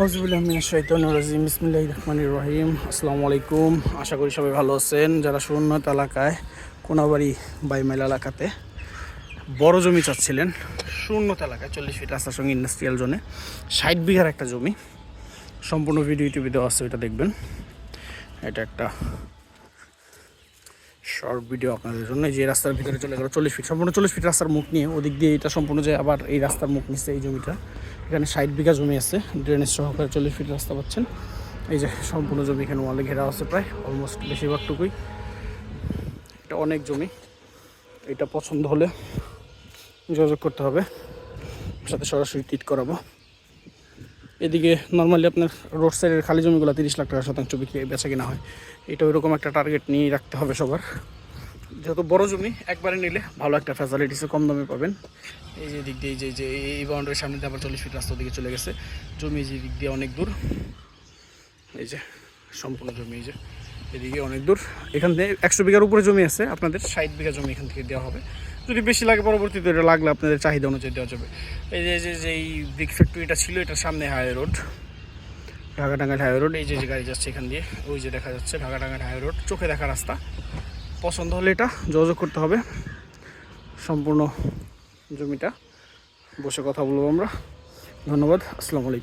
আউজুবিল্লাহিমিনাশাইতানির বিসমিল্লাহির রহমানির রহিম। আসসালামু আলাইকুম আশা করি সবাই ভালো আছেন। যারা সুন্নত এলাকায়, কোনাবাড়ি বাইমাইল এলাকাতে বড় জমি চাচ্ছিলেন শূন্যত এলাকায় চল্লিশ ফিট রাস্তার সঙ্গে ইন্ডাস্ট্রিয়াল জোনে, ষাট বিঘার একটা জমি। সম্পূর্ণ ভিডিও ইউটিউবে দেওয়া আছে, ওইটা দেখবেন। এটা একটা শর্ট ভিডিও আপনাদের জন্য। যে রাস্তার ভিতরে চলে গেল চল্লিশ ফিট, সম্পূর্ণ চল্লিশ ফিট রাস্তার মুখ নিয়ে, ওদিক দিয়ে এটা সম্পূর্ণ যে আবার এই রাস্তার মুখ নিচ্ছে এই জমিটা। এখানে ষাট বিঘা জমি আছে ড্রেনেজ সহকারে চল্লিশ ফিট রাস্তা পাচ্ছেন। এই যে সম্পূর্ণ জমি এখানে ওয়ালে ঘেরা আছে প্রায় অলমোস্ট বেশিরভাগটুকুই। এটা অনেক জমি, এটা পছন্দ হলে যোগাযোগ করতে হবে। সাথে সরাসরি টিট করাবো। এদিকে নর্মালি আপনার রোড সাইডের খালি জমিগুলো তিরিশ লাখ টাকা শতাংশ বিক্রি, বেচা কিনা হয়। এটা ওইরকম একটা টার্গেট নিয়ে রাখতে হবে সবার। যেহেতু বড় জমি, একবারে নিলে ভালো একটা ফ্যাসিলিটিসে কম দামে পাবেন। এই যে দিক দিয়ে যে এই যে এই বাউন্ডারির সামনে দিয়ে আবার চল্লিশ ফিট রাস্তার দিকে চলে গেছে। জমি যে দিক দিয়ে অনেক দূর, এই যে সম্পূর্ণ জমি এই যে, এদিকে অনেক দূর। এখান থেকে একশো বিঘার উপরে জমি আছে, আপনাদের ষাট বিঘা জমি এখান থেকে দেওয়া হবে। যদি বেশি লাগে পরবর্তীতে এটা লাগলে আপনাদের চাহিদা অনুযায়ী দেওয়া যাবে। এই যে যে এই ব্রিক ফ্যাক্টরিটা ছিল, এটার সামনে high road Dhaka Tangail high road এই যে যে গাড়ি যাচ্ছে এখান দিয়ে, ওই যে দেখা যাচ্ছে ঢাকা টাঙ্গাইল হাই রোড চোখে দেখা রাস্তা। পছন্দ হলে এটা যোগাযোগ করতে হবে। সম্পূর্ণ জমিটা বসে কথা বলব আমরা। ধন্যবাদ, আসসালামু আলাইকুম।